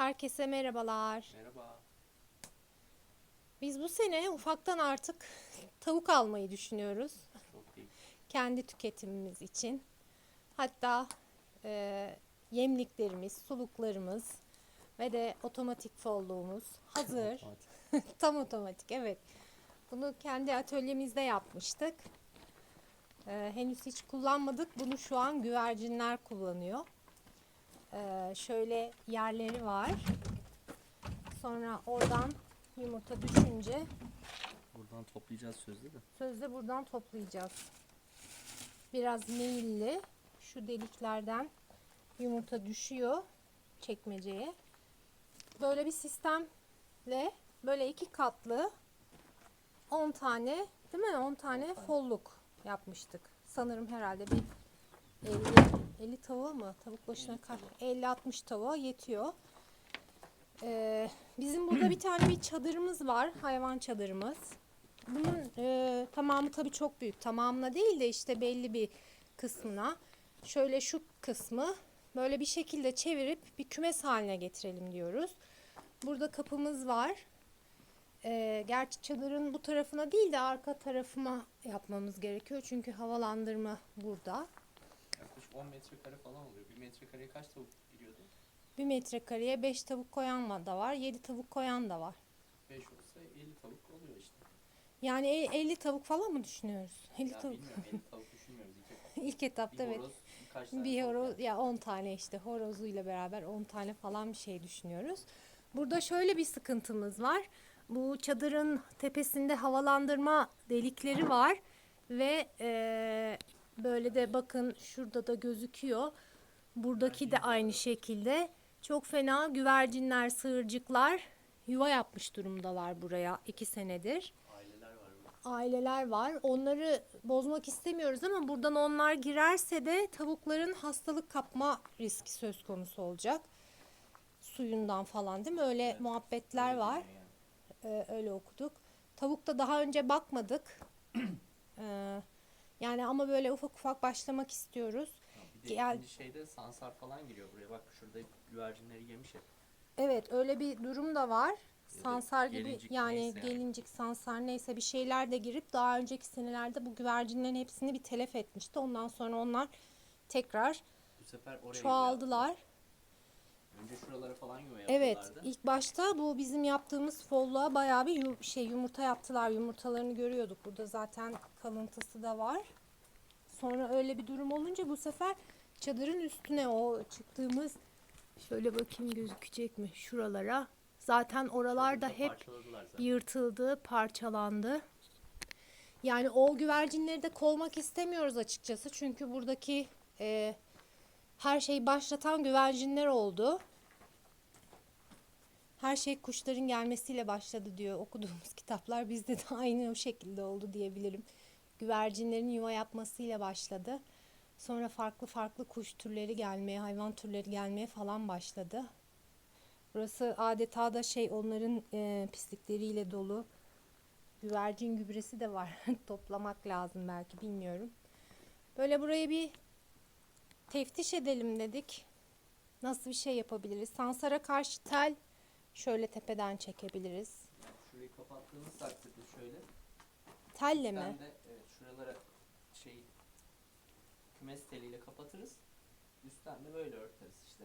Herkese merhabalar. Merhaba. Biz bu sene ufaktan artık tavuk almayı düşünüyoruz. Çok iyi. Kendi tüketimimiz için. Hatta e, yemliklerimiz, suluklarımız ve de otomatik folluğumuz hazır. Tam otomatik evet. Bunu kendi atölyemizde yapmıştık. Ee, henüz hiç kullanmadık. Bunu şu an güvercinler kullanıyor. Ee, şöyle yerleri var. Sonra oradan yumurta düşünce Buradan toplayacağız sözde de. sözde buradan toplayacağız. Biraz meyilli. Şu deliklerden yumurta düşüyor çekmeceye. Böyle bir sistemle böyle iki katlı 10 tane değil mi? 10 tane folluk yapmıştık. Sanırım herhalde bir 50 50 tavuğa mı? Tavuk başına kaç? 50-60 tavuğa yetiyor. Ee, bizim burada bir tane bir çadırımız var. Hayvan çadırımız. Bunun e, tamamı tabii çok büyük. Tamamına değil de işte belli bir kısmına. Şöyle şu kısmı böyle bir şekilde çevirip bir kümes haline getirelim diyoruz. Burada kapımız var. E, gerçi çadırın bu tarafına değil de arka tarafıma yapmamız gerekiyor. Çünkü havalandırma burada. Yaklaşık 10 metrekare falan oluyor. 1 metrekareye kaç tavuk giriyordu? Bir metrekareye 5 tavuk koyan da var. 7 tavuk koyan da var. 5 olsa 50 tavuk oluyor işte. Yani e- 50 tavuk falan mı düşünüyoruz? 50 ya tavuk. bilmiyorum 50 tavuk düşünmüyoruz. İlk, İlk etapta bir evet. horoz, birkaç tane Bir tavuk horoz yani. ya 10 tane işte horozuyla beraber 10 tane falan bir şey düşünüyoruz. Burada şöyle bir sıkıntımız var. Bu çadırın tepesinde havalandırma delikleri var ve eee, böyle de bakın şurada da gözüküyor. Buradaki de aynı şekilde çok fena güvercinler, sığırcıklar yuva yapmış durumdalar buraya iki senedir Aileler var burada. aileler var. Onları bozmak istemiyoruz ama buradan onlar girerse de tavukların hastalık kapma riski söz konusu olacak. Suyundan falan değil mi? Öyle Evet. muhabbetler var. Ee, öyle okuduk. Tavukta daha önce bakmadık. Ee, yani ama böyle ufak ufak başlamak istiyoruz. Bir de Gel- ikinci şeyde sansar falan giriyor buraya. Bak şurada güvercinleri yemiş hep. Evet öyle bir durum da var. da Sansar gibi gelincik yani neyse yani. gelincik, sansar neyse bir şeyler de girip daha önceki senelerde bu güvercinlerin hepsini bir telef etmişti. Ondan sonra onlar tekrar Bu sefer oraya çoğaldılar. Önce şuralara falan yuva Evet, yapıyorlardı. ilk başta bu bizim yaptığımız folluğa bayağı bir yu- şey yumurta yaptılar. Yumurtalarını görüyorduk. Burada zaten kalıntısı da var. Sonra öyle bir durum olunca bu sefer çadırın üstüne o çıktığımız şöyle bakayım gözükecek mi şuralara. Zaten oralar da Şurada hep parçaladılar zaten. yırtıldı, parçalandı. Yani o güvercinleri de kovmak istemiyoruz açıkçası. Çünkü buradaki e, her şeyi başlatan güvercinler oldu. Her şey kuşların gelmesiyle başladı diyor okuduğumuz kitaplar. Bizde de aynı o şekilde oldu diyebilirim. Güvercinlerin yuva yapmasıyla başladı. Sonra farklı farklı kuş türleri gelmeye, hayvan türleri gelmeye falan başladı. Burası adeta da şey onların e, pislikleriyle dolu. Güvercin gübresi de var. Toplamak lazım belki bilmiyorum. Böyle burayı bir teftiş edelim dedik. Nasıl bir şey yapabiliriz? Sansara karşı tel şöyle tepeden çekebiliriz. Şurayı kapattığımız takdirde şöyle. Telle mi? Ben de evet, şuralara şey kümes teliyle kapatırız. Üstten de böyle örteriz işte.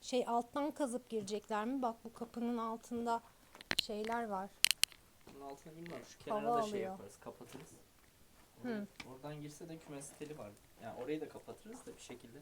Şey alttan kazıp girecekler mi? Bak bu kapının altında şeyler var. Bunun altına bilmiyorum şu Hava kenara da şey alıyor. yaparız kapatırız. Hı. Or- Oradan girse de kümes teli var. Yani orayı da kapatırız da bir şekilde.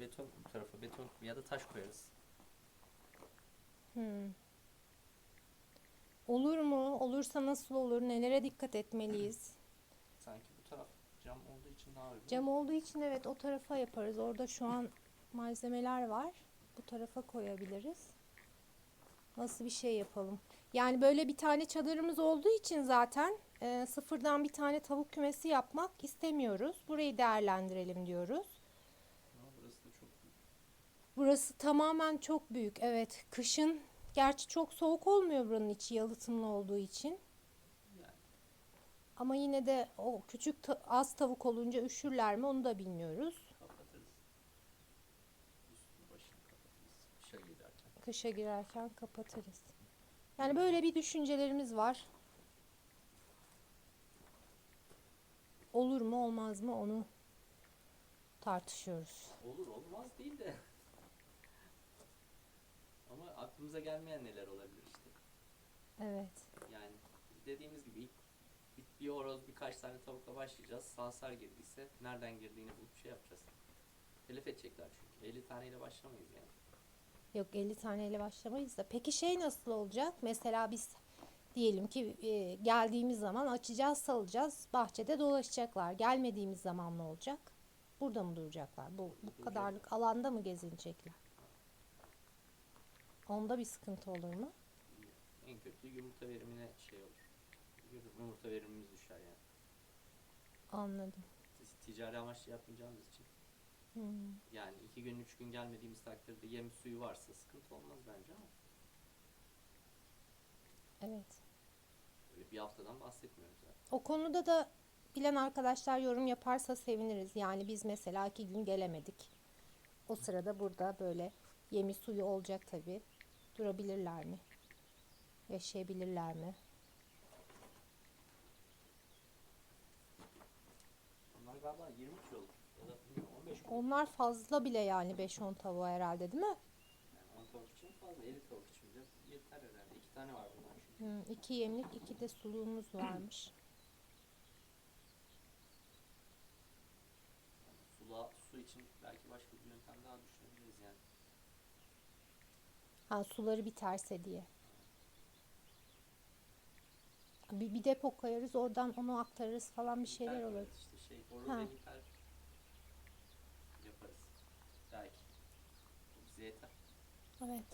Beton bu tarafa beton ya da taş koyarız. Hmm. Olur mu? Olursa nasıl olur? Nelere dikkat etmeliyiz? Sanki bu taraf cam olduğu için daha uygun. Cam olduğu için evet o tarafa yaparız. Orada şu an malzemeler var. Bu tarafa koyabiliriz. Nasıl bir şey yapalım? Yani böyle bir tane çadırımız olduğu için zaten e, sıfırdan bir tane tavuk kümesi yapmak istemiyoruz. Burayı değerlendirelim diyoruz. Ama burası da çok büyük. Burası tamamen çok büyük. Evet, kışın gerçi çok soğuk olmuyor buranın içi yalıtımlı olduğu için. Ama yine de o küçük ta- az tavuk olunca üşürler mi onu da bilmiyoruz. Kışa girerken kapatırız. Yani böyle bir düşüncelerimiz var. Olur mu olmaz mı onu tartışıyoruz. Olur olmaz değil de. Ama aklımıza gelmeyen neler olabilir işte. Evet. Yani dediğimiz gibi ilk bir, bir horoz birkaç tane tavukla başlayacağız. Sansar girdiyse nereden girdiğini bulup şey yapacağız. Telef edecekler çünkü. 50 taneyle başlamayız yani. Yok 50 taneyle başlamayız da. Peki şey nasıl olacak? Mesela biz diyelim ki e, geldiğimiz zaman açacağız, salacağız. Bahçede dolaşacaklar. Gelmediğimiz zaman ne olacak? Burada mı duracaklar? Bu, bu kadarlık alanda mı gezinecekler? Onda bir sıkıntı olur mu? En kötü yumurta verimine şey olur. Yumurta verimimiz düşer yani. Anladım. Ticari amaçlı yapmayacağımız için. Hmm. Yani iki gün üç gün gelmediğimiz takdirde yem suyu varsa sıkıntı olmaz bence ama. Evet. Öyle bir haftadan bahsetmiyoruz zaten. O konuda da bilen arkadaşlar yorum yaparsa seviniriz. Yani biz mesela iki gün gelemedik. O sırada burada böyle yemi suyu olacak tabii. Durabilirler mi? Yaşayabilirler mi? Onlar galiba 20 kiloluk ya da bilmiyorum 15 kiloluk. Onlar fazla bile yani 5-10 tavuğa herhalde değil mi? Yani 10 tavuk için fazla 50 tavuk için bile yeter herhalde. İki tane var bundan çünkü. Hmm, iki yemlik, iki de suluğumuz varmış. Sula, su için belki başka bir yöntem daha düşünebiliriz yani. Ha suları biterse diye. Bir, bir depo koyarız oradan onu aktarırız falan bir şeyler Hiper olur. İşte şey, Ha. yaparız. Belki. Bu bize yeter. Evet.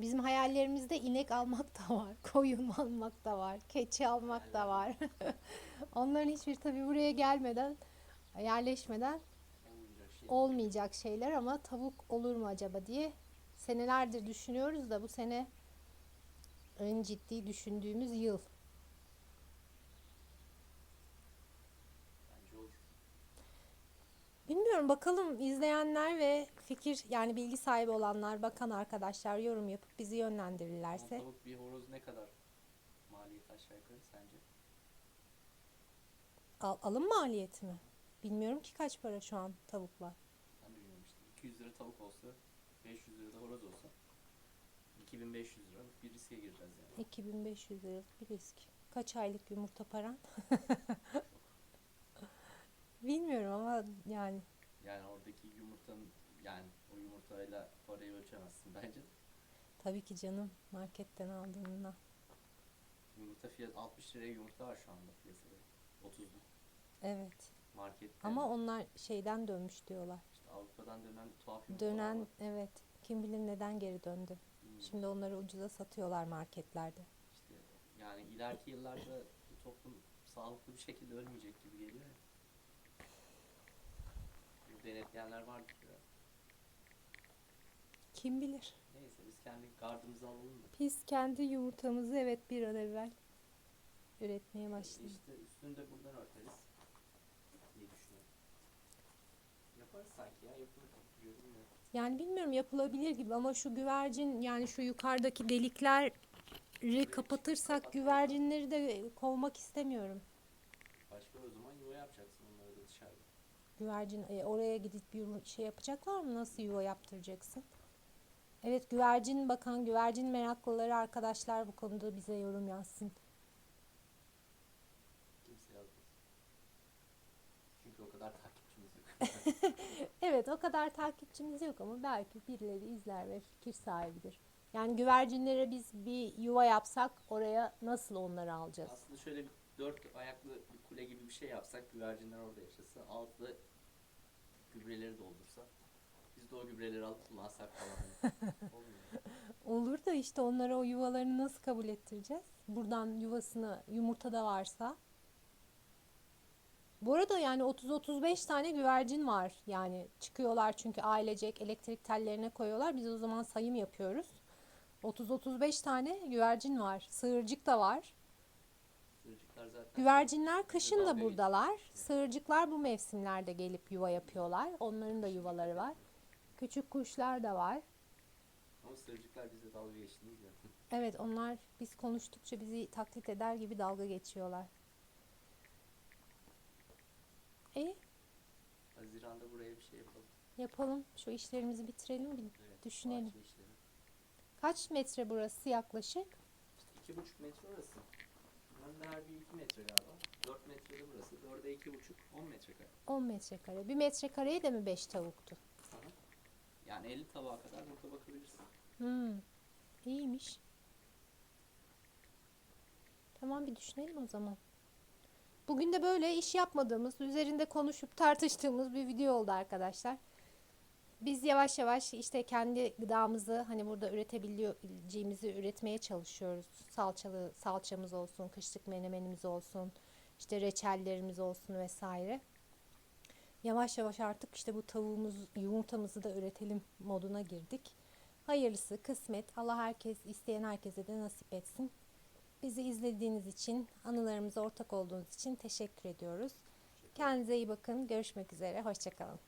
Bizim hayallerimizde inek almak da var, koyun almak da var, keçi almak da var. Onların hiçbir tabii buraya gelmeden, yerleşmeden Olmayacak şey. şeyler ama tavuk olur mu acaba diye senelerdir düşünüyoruz da bu sene en ciddi düşündüğümüz yıl. Bilmiyorum bakalım izleyenler ve fikir yani bilgi sahibi olanlar, bakan arkadaşlar yorum yapıp bizi yönlendirirlerse. tavuk bir horoz ne kadar maliyet aşağı yukarı sence? Al, alım maliyeti mi? Bilmiyorum ki kaç para şu an tavuklar. Ben de bilmiyorum işte. 200 lira tavuk olsa 500 lira da horoz olsa 2500 lira bir riske gireceğiz yani. 2500 liralık bir risk. Kaç aylık yumurta paran? Bilmiyorum ama yani Yani oradaki yumurtanın yani o yumurtayla parayı ölçemezsin bence. tabii ki canım marketten aldığında. Yumurta fiyat 60 liraya yumurta var şu anda piyasada. 30'lu Evet. Markette. Ama onlar şeyden dönmüş diyorlar. işte Avrupa'dan dönen tuhaf yumurtalar Dönen var. evet. Kim bilir neden geri döndü. Bilmiyorum. Şimdi onları ucuza satıyorlar marketlerde. İşte yani ileriki yıllarda bu toplum sağlıklı bir şekilde ölmeyecek gibi geliyor. Bu denetleyenler vardır ya. Kim bilir? Neyse biz kendi gardımızı alalım da. Biz kendi yumurtamızı evet bir an evvel üretmeye başlayalım. İşte üstünü de buradan örteriz. diye düşünüyorum. Yaparız sanki ya yapılır gibi görünmüyor. Yani bilmiyorum yapılabilir gibi ama şu güvercin yani şu yukarıdaki delikleri kapatırsak güvercinleri de kovmak istemiyorum. Başka o zaman yuva yapacaksın onları da dışarıda. Güvercin e, oraya gidip bir şey yapacaklar mı? Nasıl yuva yaptıracaksın? Evet güvercin bakan güvercin meraklıları arkadaşlar bu konuda bize yorum yazsın. Kimse yazmaz. Çünkü o kadar takipçimiz yok. Evet o kadar takipçimiz yok ama belki birileri izler ve fikir sahibidir. Yani güvercinlere biz bir yuva yapsak oraya nasıl onları alacağız? Aslında şöyle bir dört ayaklı bir kule gibi bir şey yapsak güvercinler orada yaşasa altı gübreleri doldursa biz de o gübreleri alıp kullansak falan. Olur da işte onlara o yuvalarını nasıl kabul ettireceğiz? Buradan yuvasını yumurta da varsa. Bu arada yani 30-35 tane güvercin var. Yani çıkıyorlar çünkü ailecek elektrik tellerine koyuyorlar. Biz o zaman sayım yapıyoruz. 30-35 tane güvercin var. Sığırcık da var. Sığırcıklar zaten. Güvercinler kışın da buradalar. Sığırcıklar bu mevsimlerde gelip yuva yapıyorlar. Onların da yuvaları var. Küçük kuşlar da var. Ama sığırcıklar bize dalga biliyorum. Evet onlar biz konuştukça bizi taklit eder gibi dalga geçiyorlar. E Haziran'da buraya bir şey yapalım. yapalım. Şu işlerimizi bitirelim bir Evet, Düşünelim. bahçe işleri. Kaç metre burası yaklaşık? İşte iki buçuk metre orası. Bunların da her bir iki metre galiba. Dört metrede burası. Dörde iki buçuk. On metrekare. 10 metrekare. Bir metrekareye de mi 5 tavuktu? Yani 50 tabağa kadar burada bakabilirsin. Hmm. İyiymiş. Tamam bir düşünelim o zaman. Bugün de böyle iş yapmadığımız, üzerinde konuşup tartıştığımız bir video oldu arkadaşlar. Biz yavaş yavaş işte kendi gıdamızı hani burada üretebileceğimizi üretmeye çalışıyoruz. Salçalı salçamız olsun, kışlık menemenimiz olsun, işte reçellerimiz olsun vesaire. Yavaş yavaş artık işte bu tavuğumuz, yumurtamızı da üretelim moduna girdik. Hayırlısı, kısmet. Allah herkes, isteyen herkese de nasip etsin. Bizi izlediğiniz için, anılarımıza ortak olduğunuz için teşekkür ediyoruz. Kendinize iyi bakın. Görüşmek üzere. Hoşçakalın.